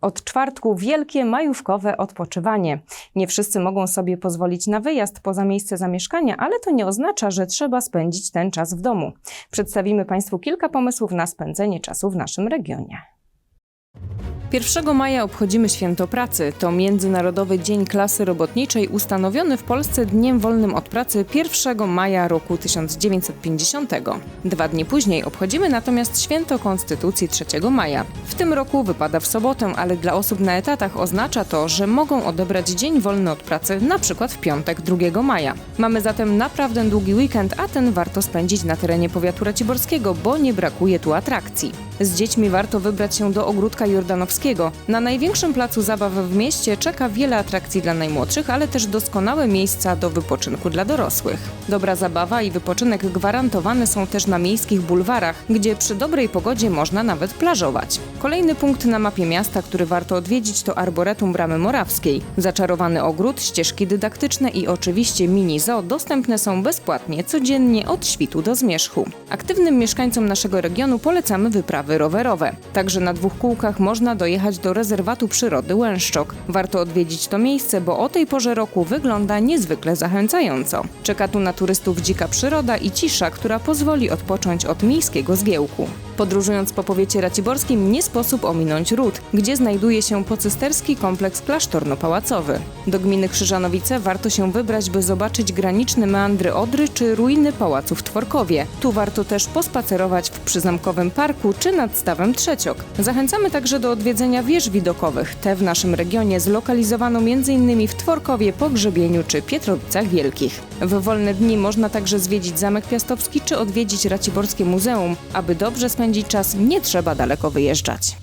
Od czwartku wielkie majówkowe odpoczywanie. Nie wszyscy mogą sobie pozwolić na wyjazd poza miejsce zamieszkania, ale to nie oznacza, że trzeba spędzić ten czas w domu. Przedstawimy Państwu kilka pomysłów na spędzenie czasu w naszym regionie. 1 maja obchodzimy Święto Pracy. To Międzynarodowy Dzień Klasy Robotniczej ustanowiony w Polsce dniem wolnym od pracy 1 maja roku 1950. Dwa dni później obchodzimy natomiast Święto Konstytucji 3 maja. W tym roku wypada w sobotę, ale dla osób na etatach oznacza to, że mogą odebrać dzień wolny od pracy na przykład w piątek 2 maja. Mamy zatem naprawdę długi weekend, a ten warto spędzić na terenie powiatu raciborskiego, bo nie brakuje tu atrakcji. Z dziećmi warto wybrać się do ogródka jordanowskiego. Na największym placu zabaw w mieście czeka wiele atrakcji dla najmłodszych, ale też doskonałe miejsca do wypoczynku dla dorosłych. Dobra zabawa i wypoczynek gwarantowane są też na miejskich bulwarach, gdzie przy dobrej pogodzie można nawet plażować. Kolejny punkt na mapie miasta, który warto odwiedzić to Arboretum Bramy Morawskiej. Zaczarowany ogród, ścieżki dydaktyczne i oczywiście mini zoo dostępne są bezpłatnie codziennie od świtu do zmierzchu. Aktywnym mieszkańcom naszego regionu polecamy wyprawy rowerowe. Także na dwóch kółkach można dojechać do rezerwatu przyrody Łęszczok. Warto odwiedzić to miejsce, bo o tej porze roku wygląda niezwykle zachęcająco. Czeka tu na turystów dzika przyroda i cisza, która pozwoli odpocząć od miejskiego zgiełku. Podróżując po powiecie raciborskim nie sposób ominąć Ród, gdzie znajduje się pocysterski kompleks klasztorno-pałacowy. Do gminy Krzyżanowice warto się wybrać, by zobaczyć graniczne meandry Odry czy ruiny pałacu w Tworkowie. Tu warto też pospacerować w przyzamkowym parku czy nad stawem Trzeciok. Zachęcamy także do odwiedzenia wież widokowych. Te w naszym regionie zlokalizowano m.in. w Tworkowie, Pogrzebieniu czy Pietrowicach Wielkich. W wolne dni można także zwiedzić Zamek Piastowski czy odwiedzić Raciborskie Muzeum. Aby dobrze spędzić czas, nie trzeba daleko wyjeżdżać.